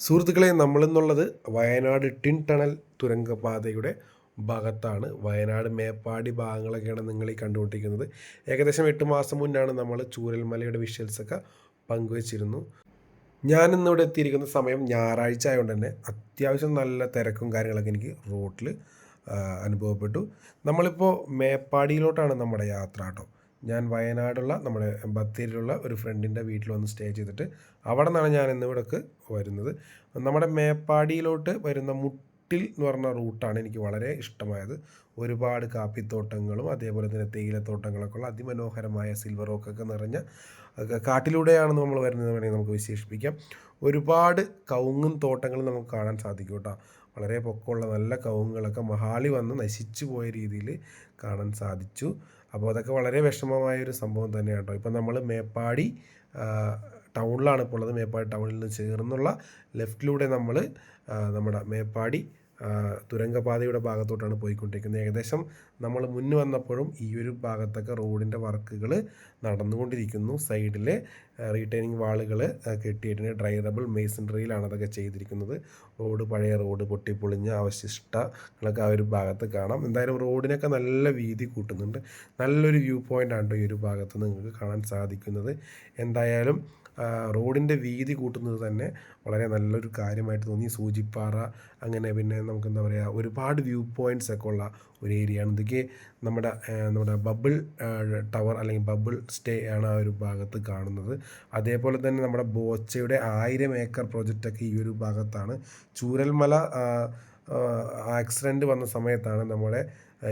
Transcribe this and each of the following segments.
സുഹൃത്തുക്കളെ നമ്മളെന്നുള്ളത് Wayanad twin tunnel തുരങ്കപാതയുടെ ഭാഗത്താണ്. വയനാട് മേപ്പാടി ഭാഗങ്ങളൊക്കെയാണ് നിങ്ങൾ ഈ കണ്ടുകൊണ്ടിരിക്കുന്നത്. ഏകദേശം എട്ട് മാസം മുന്നാണ് നമ്മൾ ചൂരൽമലയുടെ വിഷ്വൽസൊക്കെ പങ്കുവച്ചിരുന്നു. ഞാനിന്നിവിടെ എത്തിയിരിക്കുന്ന സമയം ഞായറാഴ്ച ആയതുകൊണ്ട് തന്നെ അത്യാവശ്യം നല്ല തിരക്കും കാര്യങ്ങളൊക്കെ എനിക്ക് റോട്ടിൽ അനുഭവപ്പെട്ടു. നമ്മളിപ്പോൾ മേപ്പാടിയിലോട്ടാണ് നമ്മുടെ യാത്ര കേട്ടോ. ഞാൻ വയനാടുള്ള നമ്മുടെ ബത്തേരിയിലുള്ള ഒരു ഫ്രണ്ടിന്റെ വീട്ടിൽ വന്ന് സ്റ്റേ ചെയ്തിട്ട് അവിടെ നിന്നാണ് ഞാൻ ഇന്നിവിടേക്ക് വരുന്നത്. നമ്മുടെ മേപ്പാടിയിലോട്ട് വരുന്ന മുട്ടിൽ എന്ന് പറഞ്ഞ റൂട്ടാണ് എനിക്ക് വളരെ ഇഷ്ടമായത്. ഒരുപാട് കാപ്പിത്തോട്ടങ്ങളും അതേപോലെ തന്നെ തേയിലത്തോട്ടങ്ങളൊക്കെ ഉള്ള അതിമനോഹരമായ സിൽവർ റോക്കൊക്കെ നിറഞ്ഞ കാട്ടിലൂടെയാണ് നമ്മൾ വരുന്നത് വേണമെങ്കിൽ നമുക്ക് വിശേഷിപ്പിക്കാം. ഒരുപാട് കവുങ്ങും തോട്ടങ്ങളും നമുക്ക് കാണാൻ സാധിക്കും കേട്ടോ. വളരെ പൊക്കമുള്ള നല്ല കവുങ്ങുകളൊക്കെ മഹാളി വന്ന് നശിച്ചു പോയ രീതിയിൽ കാണാൻ സാധിച്ചു. അപ്പോൾ അതൊക്കെ വളരെ വിഷമമായ ഒരു സംഭവം തന്നെയാണ് കേട്ടോ. ഇപ്പം നമ്മൾ മേപ്പാടി ടൗണിലാണ് ഇപ്പോൾ ഉള്ളത്. മേപ്പാടി ടൗണിൽ നിന്ന് ചേർന്നുള്ള ലെഫ്റ്റിലൂടെ നമ്മൾ നമ്മുടെ മേപ്പാടി തുരങ്കപാതയുടെ ഭാഗത്തോട്ടാണ് പോയിക്കൊണ്ടിരിക്കുന്നത്. ഏകദേശം നമ്മൾ മുന്നു വന്നപ്പോഴും ഈ ഒരു ഭാഗത്തൊക്കെ റോഡിന്റെ വർക്കുകൾ നടന്നുകൊണ്ടിരിക്കുന്നു. സൈഡിൽ റീറ്റൈനിങ് വാളുകൾ കെട്ടിയിട്ടുണ്ട്. ഡ്രൈറബിൾ മേസൺട്രിയിലാണ് അതൊക്കെ ചെയ്തിരിക്കുന്നത്. റോഡ് പഴയ റോഡ് പൊട്ടിപ്പൊളിഞ്ഞ അവശിഷ്ടങ്ങളൊക്കെ ആ ഒരു ഭാഗത്ത് കാണാം. എന്തായാലും റോഡിനൊക്കെ നല്ല വീതി കൂട്ടുന്നുണ്ട്. നല്ലൊരു വ്യൂ പോയിന്റ് ആണ് ഈ ഒരു ഭാഗത്ത് നിങ്ങൾക്ക് കാണാൻ സാധിക്കുന്നത്. എന്തായാലും റോഡിന്റെ വീതി കൂട്ടുന്നത് തന്നെ വളരെ നല്ലൊരു കാര്യമായിട്ട് തോന്നി. സൂചിപ്പാറ അങ്ങനെ പിന്നെ നമുക്ക് എന്താ പറയുക ഒരുപാട് വ്യൂ പോയിന്റ്സ് ഒക്കെ ഉള്ള ഒരു ഏരിയ ആണ് ഇതൊക്കെ നമ്മുടെ നമ്മുടെ ബബിൾ ടവർ അല്ലെങ്കിൽ ബബിൾ സ്റ്റേ ആണ് ആ ഒരു ഭാഗത്ത് കാണുന്നത്. അതേപോലെ തന്നെ നമ്മുടെ ബോച്ചയുടെ ആയിരം ഏക്കർ പ്രോജക്റ്റൊക്കെ ഈ ഒരു ഭാഗത്താണ്. ചൂരൽമല ആക്സിഡന്റ് വന്ന സമയത്താണ് നമ്മുടെ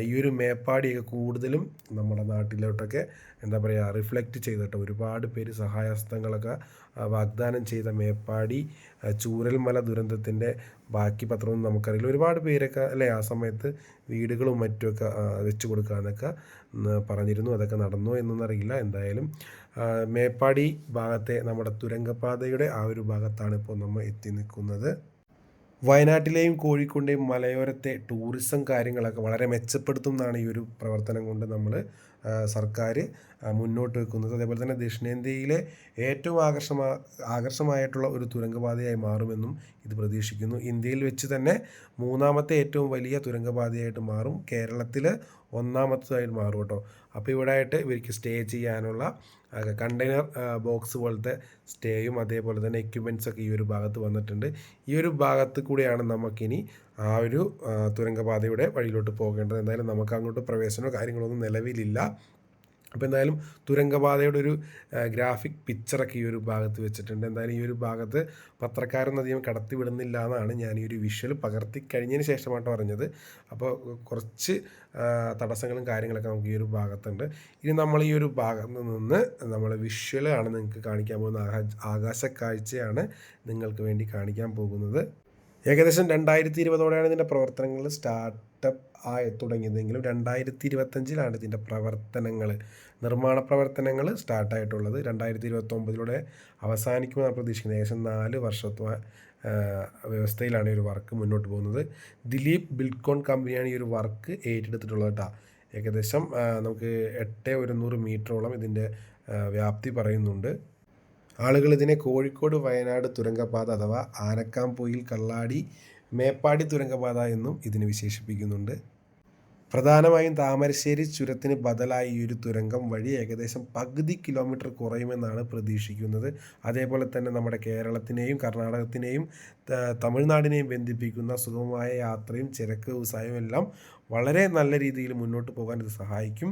ഈ ഒരു മേപ്പാടിയൊക്കെ കൂടുതലും നമ്മുടെ നാട്ടിലോട്ടൊക്കെ എന്താ പറയുക റിഫ്ലക്റ്റ് ചെയ്തിട്ട് ഒരുപാട് പേര് സഹായഹസ്തങ്ങളൊക്കെ വാഗ്ദാനം ചെയ്ത മേപ്പാടി ചൂരൽമല ദുരന്തത്തിന്റെ ബാക്കി പത്രമൊന്നും നമുക്കറിയില്ല. ഒരുപാട് പേരൊക്കെ അല്ലേ ആ സമയത്ത് വീടുകളും മറ്റുമൊക്കെ വെച്ച് കൊടുക്കാമെന്നൊക്കെ പറഞ്ഞിരുന്നു. അതൊക്കെ നടന്നോ എന്നൊന്നറിയില്ല. എന്തായാലും മേപ്പാടി ഭാഗത്തെ നമ്മുടെ തുരങ്കപാതയുടെ ആ ഒരു ഭാഗത്താണ് ഇപ്പോൾ നമ്മൾ എത്തി നിൽക്കുന്നത്. വയനാട്ടിലെയും കോഴിക്കോടിന്റെയും മലയോരത്തെ ടൂറിസം കാര്യങ്ങളൊക്കെ വളരെ മെച്ചപ്പെടുത്തും എന്നാണ് ഈ ഒരു പ്രവർത്തനം കൊണ്ട് നമ്മൾ സർക്കാർ മുന്നോട്ട് വെക്കുന്നത് അതേപോലെ തന്നെ ദക്ഷിണേന്ത്യയിലെ ഏറ്റവും ആകർഷമാ ആകർഷമായിട്ടുള്ള ഒരു തുരങ്കപാതയായി മാറുമെന്നും ഇത് പ്രതീക്ഷിക്കുന്നു. ഇന്ത്യയിൽ വെച്ച് തന്നെ മൂന്നാമത്തെ ഏറ്റവും വലിയ തുരങ്കപാതയായിട്ട് മാറും. കേരളത്തിൽ ഒന്നാമത്തതായിട്ട് മാറും കേട്ടോ. അപ്പോൾ ഇവിടെ ആയിട്ട് ഇവർക്ക് സ്റ്റേ ചെയ്യാനുള്ള കണ്ടെയ്നർ ബോക്സ് പോലത്തെ സ്റ്റേയും അതേപോലെ തന്നെ എക്യുപ്മെന്റ്സ് ഒക്കെ ഈ ഒരു ഭാഗത്ത് വന്നിട്ടുണ്ട്. ഈ ഒരു ഭാഗത്ത് കൂടിയാണ് നമുക്കിനി ആ ഒരു തുരങ്കപാതയുടെ വഴിയിലോട്ട് പോകേണ്ടത്. എന്തായാലും നമുക്ക് അങ്ങോട്ട് പ്രവേശനമോ കാര്യങ്ങളോ ഒന്നും നിലവിലില്ല. അപ്പോൾ എന്തായാലും തുരങ്കപാതയുടെ ഒരു ഗ്രാഫിക് പിക്ചറൊക്കെ ഈ ഒരു ഭാഗത്ത് വെച്ചിട്ടുണ്ട്. എന്തായാലും ഈ ഒരു ഭാഗത്ത് പത്രക്കാരൊന്നും അധികം കടത്തിവിടുന്നില്ല എന്നാണ് ഞാൻ ഈ ഒരു വിഷ്വൽ പകർത്തി കഴിഞ്ഞതിന് ശേഷമായിട്ട് പറഞ്ഞത്. അപ്പോൾ കുറച്ച് തടസ്സങ്ങളും കാര്യങ്ങളൊക്കെ നമുക്ക് ഈ ഒരു ഭാഗത്തുണ്ട്. ഇനി നമ്മൾ ഈ ഒരു ഭാഗത്ത് നിന്ന് നമ്മൾ വിഷ്വലാണ് നിങ്ങൾക്ക് കാണിക്കാൻ പോകുന്ന ആകാശ കാഴ്ചയാണ് നിങ്ങൾക്ക് വേണ്ടി കാണിക്കാൻ പോകുന്നത്. ഏകദേശം രണ്ടായിരത്തി ഇരുപതോടെയാണ് ഇതിന്റെ പ്രവർത്തനങ്ങൾ സ്റ്റാർട്ടപ്പ് ആയി തുടങ്ങിയതെങ്കിലും രണ്ടായിരത്തി ഇരുപത്തഞ്ചിലാണ് ഇതിന്റെ പ്രവർത്തനങ്ങൾ നിർമ്മാണ പ്രവർത്തനങ്ങൾ സ്റ്റാർട്ടായിട്ടുള്ളത് രണ്ടായിരത്തി ഇരുപത്തൊമ്പതിലൂടെ അവസാനിക്കുമെന്നാണ് പ്രതീക്ഷിക്കുന്നത്. ഏകദേശം നാല് വർഷത്തെ വ്യവസ്ഥയിലാണ് ഈ ഒരു വർക്ക് മുന്നോട്ട് പോകുന്നത്. ദിലീപ് ബിൽക്കോൺ കമ്പനിയാണ് ഈ ഒരു വർക്ക് ഏറ്റെടുത്തിട്ടുള്ളത് കേട്ടോ. ഏകദേശം നമുക്ക് എട്ട് ഒരുന്നൂറ് മീറ്ററോളം ഇതിന്റെ വ്യാപ്തി പറയുന്നുണ്ട്. ആളുകൾ ഇതിനെ കോഴിക്കോട് വയനാട് തുരങ്കപാത അഥവാ ആനക്കാംപൊയിൽ കള്ളാടി മേപ്പാടി തുരങ്കപാത എന്നും ഇതിനെ വിശേഷിപ്പിക്കുന്നുണ്ട്. പ്രധാനമായും താമരശ്ശേരി ചുരത്തിന് ബദലായി ഈ ഒരു തുരങ്കം വഴി ഏകദേശം പകുതി കിലോമീറ്റർ കുറയുമെന്നാണ് പ്രതീക്ഷിക്കുന്നത്. അതേപോലെ തന്നെ നമ്മുടെ കേരളത്തിനെയും കർണാടകത്തിനെയും തമിഴ്നാടിനെയും ബന്ധിപ്പിക്കുന്ന സുഗമമായ യാത്രയും ചരക്ക് വ്യവസായവും എല്ലാം വളരെ നല്ല രീതിയിൽ മുന്നോട്ട് പോകാൻ ഇത് സഹായിക്കും.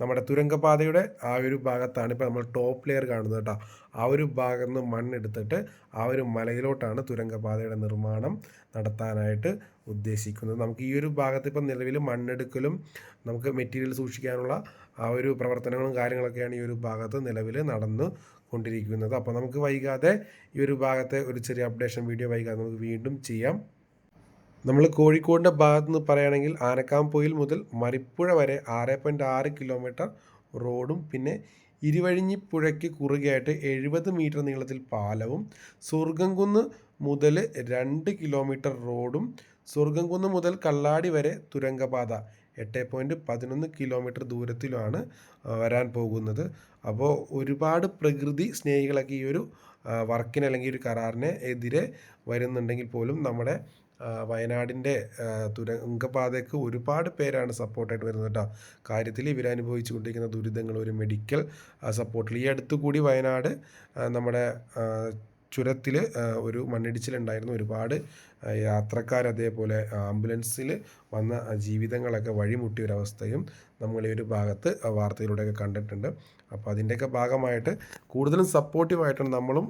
നമ്മുടെ തുരങ്കപാതയുടെ ആ ഒരു ഭാഗത്താണ് ഇപ്പോൾ നമ്മൾ ടോപ്പ് ലെയർ കാണുന്നത് കേട്ടോ. ആ ഒരു ഭാഗത്ത് നിന്ന് മണ്ണെടുത്തിട്ട് ആ ഒരു മലയിലോട്ടാണ് തുരങ്കപാതയുടെ നിർമ്മാണം നടത്താനായിട്ട് ഉദ്ദേശിക്കുന്നത്. നമുക്ക് ഈ ഒരു ഭാഗത്ത് ഇപ്പം നിലവിൽ മണ്ണെടുക്കലും നമുക്ക് മെറ്റീരിയൽ സൂക്ഷിക്കാനുള്ള ആ ഒരു പ്രവർത്തനങ്ങളും കാര്യങ്ങളൊക്കെയാണ് ഈ ഒരു ഭാഗത്ത് നിലവിൽ നടന്നു കൊണ്ടിരിക്കുന്നത്. അപ്പോൾ നമുക്ക് വൈകാതെ ഈ ഒരു ഭാഗത്തെ ഒരു ചെറിയ അപ്ഡേഷൻ വീഡിയോ വൈകാതെ നമുക്ക് വീണ്ടും ചെയ്യാം. നമ്മൾ കോഴിക്കോടിന്റെ ഭാഗത്ത് നിന്ന് പറയുകയാണെങ്കിൽ ആനക്കാംപൊയിൽ മുതൽ മരിപ്പുഴ വരെ ആറ് പോയിന്റ് ആറ് കിലോമീറ്റർ റോഡും പിന്നെ ഇരുവഴിഞ്ഞിപ്പുഴയ്ക്ക് കുറുകെയായിട്ട് എഴുപത് മീറ്റർ നീളത്തിൽ പാലവും സ്വർഗംകുന്ന് മുതൽ രണ്ട് കിലോമീറ്റർ റോഡും സ്വർഗംകുന്ന് മുതൽ കള്ളാടി വരെ തുരങ്കപാത എട്ട് പോയിന്റ് പതിനൊന്ന് കിലോമീറ്റർ ദൂരത്തിലുമാണ് വരാൻ പോകുന്നത്. അപ്പോൾ ഒരുപാട് പ്രകൃതി സ്നേഹികളൊക്കെ ഈ ഒരു വർക്കിന് അല്ലെങ്കിൽ ഒരു കരാറിന് എതിരെ വരുന്നുണ്ടെങ്കിൽ പോലും നമ്മുടെ വയനാടിന്റെ തുരങ്കപാതയ്ക്ക് ഒരുപാട് പേരാണ് സപ്പോർട്ടായിട്ട് വരുന്നത് കേട്ടോ. കാര്യത്തിൽ ഇവരനുഭവിച്ചു കൊണ്ടിരിക്കുന്ന ദുരിതങ്ങൾ ഒരു മെഡിക്കൽ സപ്പോർട്ടിൽ. ഈ അടുത്ത് കൂടി വയനാട് നമ്മുടെ ചുരത്തിൽ ഒരു മണ്ണിടിച്ചിലുണ്ടായിരുന്നു. ഒരുപാട് യാത്രക്കാർ അതേപോലെ ആംബുലൻസിൽ വന്ന ജീവിതങ്ങളൊക്കെ വഴിമുട്ടിയ ഒരവസ്ഥയും നമ്മൾ ഈ ഒരു ഭാഗത്ത് വാർത്തയിലൂടെയൊക്കെ കണ്ടിട്ടുണ്ട്. അപ്പോൾ അതിന്റെയൊക്കെ ഭാഗമായിട്ട് കൂടുതലും സപ്പോർട്ടീവായിട്ടാണ് നമ്മളും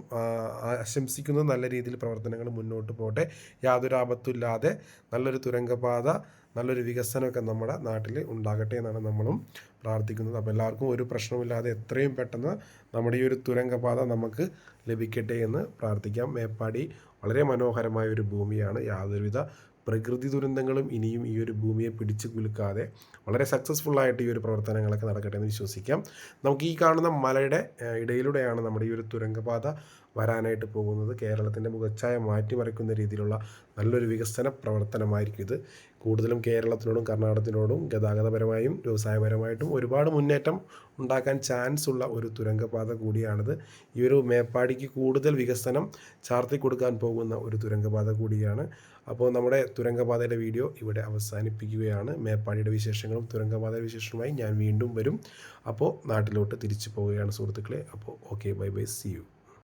ആശംസിക്കുന്നത്. നല്ല രീതിയിൽ പ്രവർത്തനങ്ങൾ മുന്നോട്ട് പോട്ടെ യാതൊരു ആപത്തുമില്ലാതെ നല്ലൊരു തുരങ്കപാത നല്ലൊരു വികസനമൊക്കെ നമ്മുടെ നാട്ടിൽ ഉണ്ടാകട്ടെ എന്നാണ് നമ്മളും പ്രാർത്ഥിക്കുന്നത്. അപ്പോൾ എല്ലാവർക്കും ഒരു പ്രശ്നമില്ലാതെ എത്രയും പെട്ടെന്ന് നമ്മുടെ ഈ ഒരു തുരങ്കപാത നമുക്ക് ലഭിക്കട്ടെ എന്ന് പ്രാർത്ഥിക്കാം. മേപ്പാടി വളരെ മനോഹരമായ ഒരു ഭൂമിയാണ്. യാതൊരുവിധ പ്രകൃതി ദുരന്തങ്ങളും ഇനിയും ഈ ഒരു ഭൂമിയെ പിടിച്ചു കുലുക്കാതെ വളരെ സക്സസ്ഫുള്ളായിട്ട് ഈ ഒരു പ്രവർത്തനങ്ങളൊക്കെ നടക്കട്ടെ എന്ന് വിശ്വസിക്കാം. നമുക്ക് ഈ കാണുന്ന മലയുടെ ഇടയിലൂടെയാണ് നമ്മുടെ ഈ ഒരു തുരങ്കപാത വരാനായിട്ട് പോകുന്നത് കേരളത്തിന്റെ മുഖച്ഛായ മാറ്റിമറിക്കുന്ന രീതിയിലുള്ള നല്ലൊരു വികസന പ്രവർത്തനമായിരിക്കും ഇത്. കൂടുതലും കേരളത്തിനോടും കർണാടകത്തിനോടും ഗതാഗതപരമായും വ്യവസായപരമായിട്ടും ഒരുപാട് മുന്നേറ്റം ഉണ്ടാക്കാൻ ചാൻസ് ഉള്ള ഒരു തുരങ്കപാത കൂടിയാണിത്. ഈ ഒരു മേപ്പാടിക്ക് കൂടുതൽ വികസനം ചാർത്തി കൊടുക്കാൻ പോകുന്ന ഒരു തുരങ്കപാത കൂടിയാണ്. അപ്പോൾ നമ്മുടെ തുരങ്കപാതയുടെ വീഡിയോ ഇവിടെ അവസാനിപ്പിക്കുകയാണ്. മേപ്പാടിയുടെ വിശേഷങ്ങളും തുരങ്കപാതയുടെ വിശേഷങ്ങളുമായി ഞാൻ വീണ്ടും വരും. അപ്പോൾ നാട്ടിലോട്ട് തിരിച്ചു പോവുകയാണ് സുഹൃത്തുക്കളെ. അപ്പോൾ okay bye bye see you